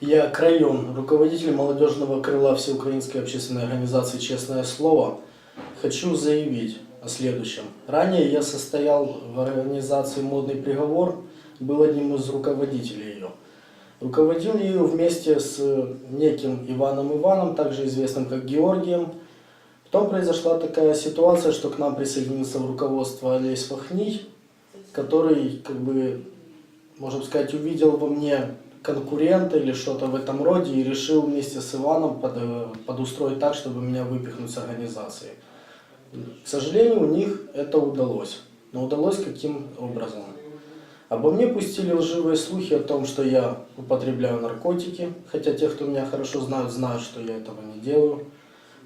Я Крайон, руководитель молодежного крыла Всеукраинской общественной организации «Честное слово». Хочу заявить о следующем. Ранее я состоял в организации «Модный приговор», был одним из руководителей ее. Руководил ее вместе с неким Иваном Иваном, также известным как Георгием. Потом произошла такая ситуация, что к нам присоединился в руководство Олесь Фахний, который, как бы, можно сказать, увидел во мне конкурента или что-то в этом роде и решил вместе с Иваном под- э, подустроить так, чтобы меня выпихнуть с организации. К сожалению, у них это удалось. Но удалось каким образом? Обо мне пустили лживые слухи о том, что я употребляю наркотики, хотя те, кто меня хорошо знают, знают, что я этого не делаю.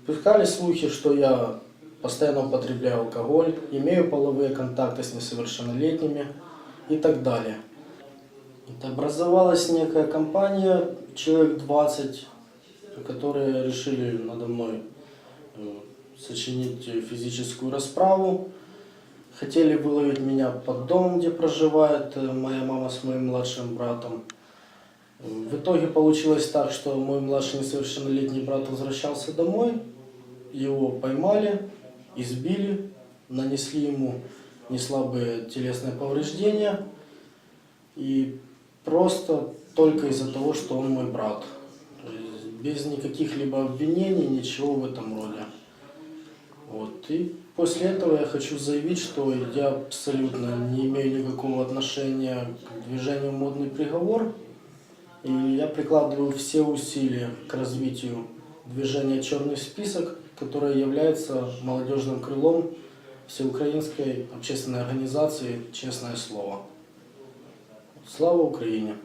Пускали слухи, что я постоянно употребляю алкоголь, имею половые контакты с несовершеннолетними и так далее. Образовалась некая компания, человек 20, которые решили надо мной э, сочинить физическую расправу. Хотели выловить меня под дом, где проживает э, моя мама с моим младшим братом. В итоге получилось так, что мой младший несовершеннолетний брат возвращался домой, его поймали, избили, нанесли ему неслабые телесные повреждения. И просто только из-за того, что он мой брат. Без никаких либо обвинений, ничего в этом роде. Вот. И после этого я хочу заявить, что я абсолютно не имею никакого отношения к движению «Модный приговор». И я прикладываю все усилия к развитию движения «Черный список», которое является молодежным крылом Всеукраинской общественной организации «Честное слово». Слава Украине!